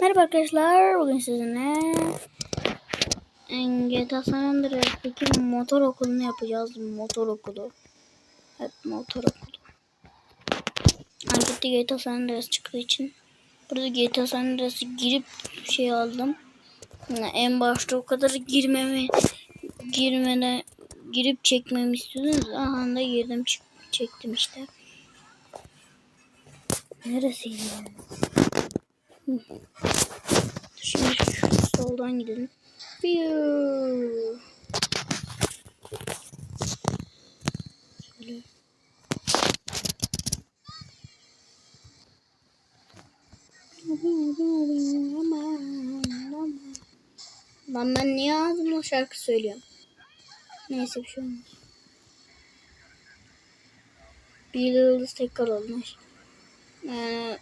Merhaba arkadaşlar. Bugün sizinle GTA San Andreas'taki motor okulunu yapacağız. Motor okulu. Evet motor okulu. Ankette GTA San Andreas çıktığı için burada GTA San Andreas'ı girip şey aldım. En başta o kadar girmemi girmeden girip çekmemi istiyordunuz. Aha da girdim çektim işte. Neresiydi yani? Şimdi şu soldan gidelim. Piyuu. Şöyle. Lan ben niye ağzımla şarkı söylüyorum? Neyse bir şey olmaz. Bir yıldız tekrar olmuş. Ee,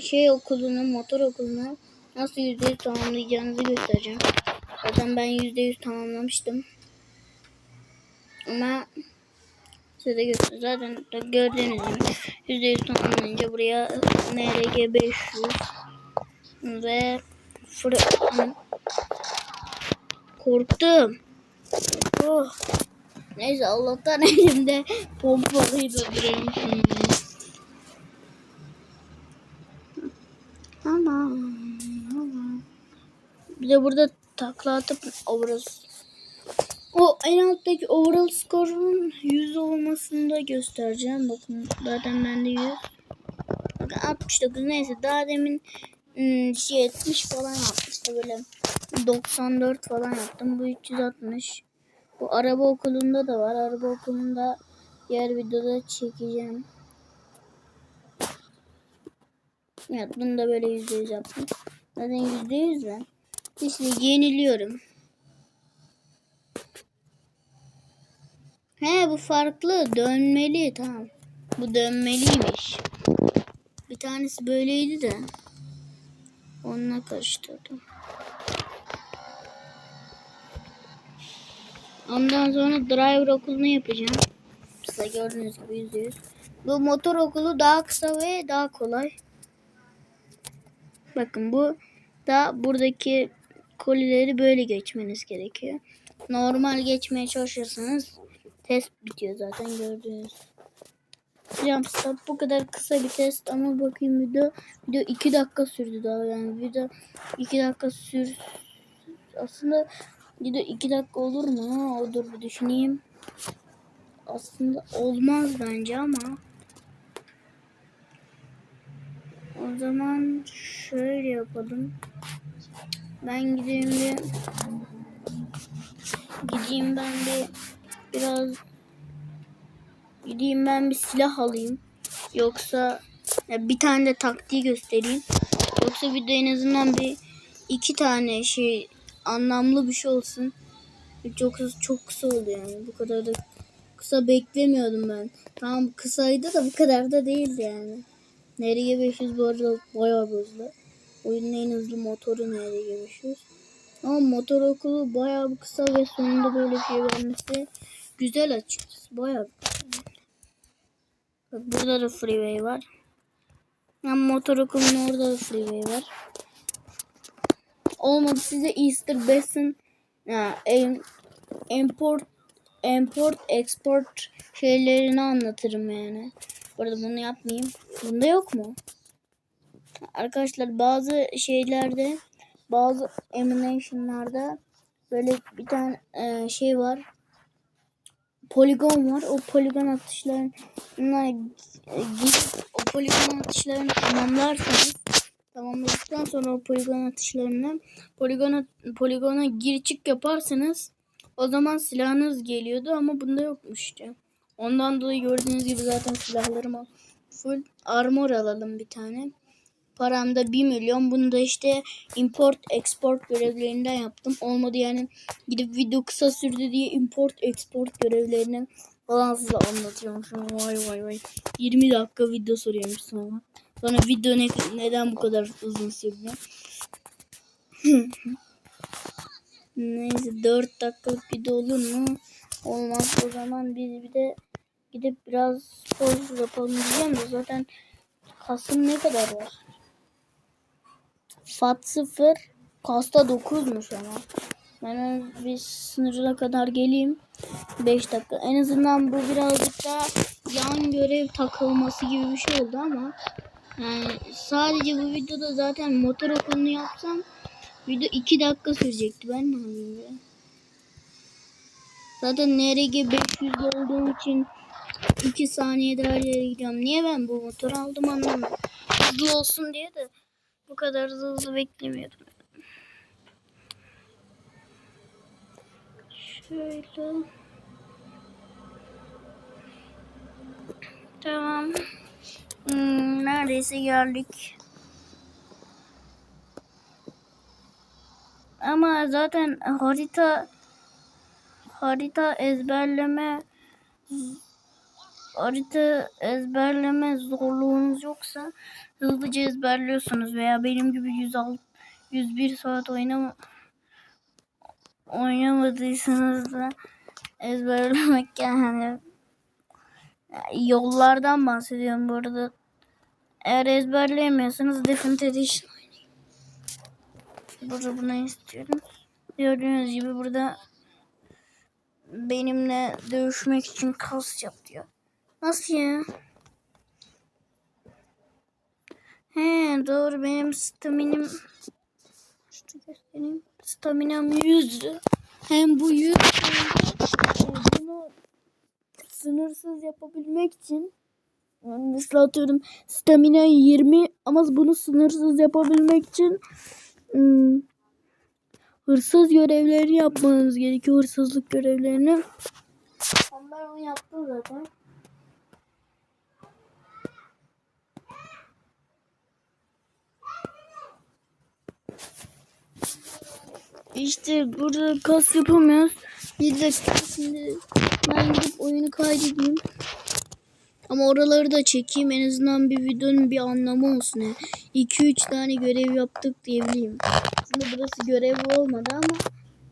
şey okulunu, motor okulunu nasıl yüzde yüz tamamlayacağınızı göstereceğim. Zaten ben yüzde yüz tamamlamıştım. Ama size göster. Zaten gördüğünüz gibi yüzde yüz tamamlayınca buraya NRG 500 ve fır- korktum. Oh. Neyse Allah'tan elimde pompalıydı aman. Bir de burada takla atıp overall o en alttaki overall skorun 100 olmasını da göstereceğim. Bakın zaten bende 100. Bakın 69 neyse daha demin ım, şey 70 falan yapmıştı böyle 94 falan yaptım. Bu 360. Bu araba okulunda da var. Araba okulunda diğer videoda çekeceğim. Evet bunu da böyle yüzde yüz yaptım. Zaten yüzde yüz ben. İşte yeniliyorum. He bu farklı. Dönmeli. Tamam. Bu dönmeliymiş. Bir tanesi böyleydi de. Onunla karıştırdım. Ondan sonra driver okulunu yapacağım. Size gördüğünüz gibi yüzde yüz. Bu motor okulu daha kısa ve daha kolay. Bakın bu da buradaki kolileri böyle geçmeniz gerekiyor. Normal geçmeye çalışırsanız test bitiyor zaten gördüğünüz. Jump stop bu kadar kısa bir test ama bakayım video video 2 dakika sürdü daha yani video 2 dakika sür aslında video 2 dakika olur mu? O dur bir düşüneyim. Aslında olmaz bence ama o zaman şöyle yapalım. Ben gideyim bir gideyim ben bir biraz gideyim ben bir silah alayım. Yoksa ya bir tane de taktiği göstereyim. Yoksa video en azından bir iki tane şey anlamlı bir şey olsun. Çok çok kısa oldu yani. Bu kadar da kısa beklemiyordum ben. Tamam kısaydı da bu kadar da değildi yani. NRG 500 bu arada bayağı hızlı. Oyunun en hızlı motoru NRG 500. Ama motor okulu bayağı kısa ve sonunda böyle bir şey vermesi güzel açıkçası. Bayağı Bak burada da freeway var. Ama motor okulunun orada da freeway var. Olmadı size Easter Basin ya, em- import import export şeylerini anlatırım yani. Bu arada bunu yapmayayım. Bunda yok mu? Arkadaşlar bazı şeylerde bazı emulation'larda böyle bir tane e, şey var. Poligon var. O poligon atışlarına gidip o poligon atışlarını tamamlarsanız tamamladıktan sonra o poligon atışlarını poligona poligona gir çık yaparsanız o zaman silahınız geliyordu ama bunda yokmuş işte. Ondan dolayı gördüğünüz gibi zaten silahlarım full armor alalım bir tane. Param da 1 milyon. Bunu da işte import export görevlerinden yaptım. Olmadı yani gidip video kısa sürdü diye import export görevlerini falan size anlatıyormuşum. Vay vay vay. 20 dakika video soruyormuş sonra. Sonra video ne, neden bu kadar uzun sürdü? Neyse 4 dakikalık video olur mu? Olmaz. O zaman biz bir de gidip biraz spor yapalım diyeceğim de zaten kasım ne kadar var? Fat 0. Kasta 9'muş ama. Ben bir sınırına kadar geleyim. 5 dakika. En azından bu birazcık da yan görev takılması gibi bir şey oldu ama yani sadece bu videoda zaten motor okulunu yapsam video 2 dakika sürecekti. Ben ne yapayım ya? Zaten NRG 500 olduğum için 2 saniyedir her yere gidiyorum. Niye ben bu motoru aldım anlamadım. Hızlı olsun diye de bu kadar hızlı, hızlı beklemiyordum. Şöyle. Tamam. Hmm, neredeyse geldik. Ama zaten harita harita ezberleme harita ezberleme zorluğunuz yoksa hızlıca ezberliyorsunuz veya benim gibi 106 101 saat oynama oynamadıysanız da ezberlemek yani yollardan bahsediyorum bu arada. Eğer ezberleyemiyorsanız Definitive Edition oynayın. Burada bunu istiyorum. Gördüğünüz gibi burada benimle dövüşmek için kas yap diyor. Nasıl ya? He doğru benim staminim Şunu göstereyim. Staminam 100'dü. Hem bu 100 hem de, e, bunu sınırsız yapabilmek için yani mesela atıyorum stamina 20 ama bunu sınırsız yapabilmek için hmm, hırsız görevlerini yapmanız gerekiyor. Hırsızlık görevlerini. Ben onu yaptım zaten. İşte burada kas yapamıyoruz. Bir dakika şimdi ben gidip oyunu kaydedeyim. Ama oraları da çekeyim. En azından bir videonun bir anlamı olsun. 2-3 tane görev yaptık diyebileyim. Aslında burası görev olmadı ama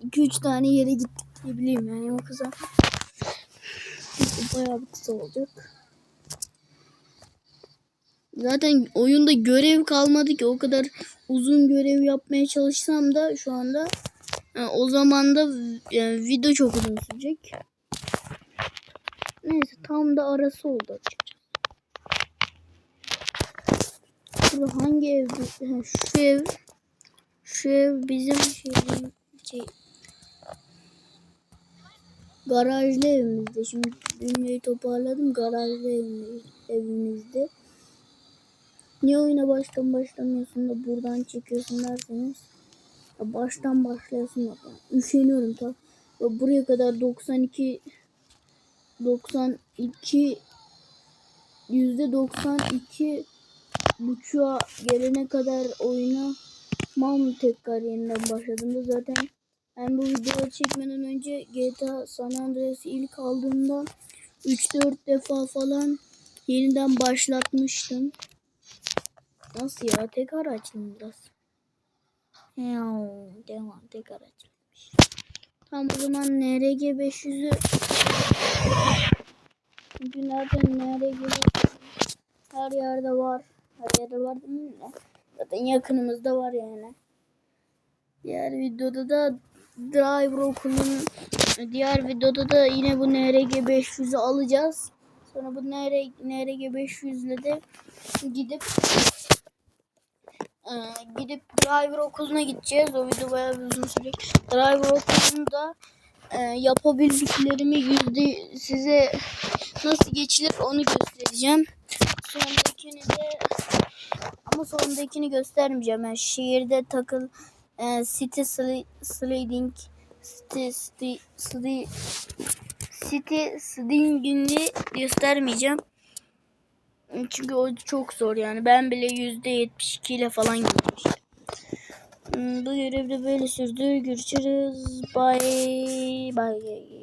2-3 tane yere gittik diyebileyim. Yani o kısa. Bayağı bir kısa olacak. Zaten oyunda görev kalmadı ki o kadar uzun görev yapmaya çalışsam da şu anda o zaman da yani video çok uzun sürecek. Neyse tam da arası oldu açıkçası. Burada hangi ev? Ha, şu ev. Şu ev bizim şeyin şey, garajlı evimizde. Şimdi dünyayı toparladım. Garajlı evimiz, evimizde. Niye oyuna baştan başlamıyorsun da buradan çekiyorsun derseniz. Baştan başlayasın bak. Üşeniyorum ta. Ya buraya kadar 92 92 yüzde 92 buçuğa gelene kadar oyuna mam tekrar yeniden başladığımda zaten ben bu videoyu çekmeden önce GTA San Andreas'ı ilk aldığımda 3-4 defa falan yeniden başlatmıştım. Nasıl ya? Tek araçlı mı burası? Yav, devam tek araçlıymış. Tamam o zaman NRG 500'ü Günlerden NRG 500 her yerde var. Her yerde var değil mi? Zaten yakınımızda var yani. Diğer videoda da Driver okulunun diğer videoda da yine bu NRG 500'ü alacağız. Sonra bu NRG 500 ile de gidip ee, gidip driver okuluna gideceğiz. O video bayağı bir uzun sürecek. Driver okulunda e, yapabildiklerimi yüzde size nasıl geçilir onu göstereceğim. Sondakini de ama sondakini göstermeyeceğim. Yani şehirde takıl e, city sli- sliding city city city city sliding'ini göstermeyeceğim. Çünkü o çok zor yani. Ben bile %72 ile falan gitmiştim. Hmm, Bu görevde böyle sürdü. Görüşürüz. Bye. Bye.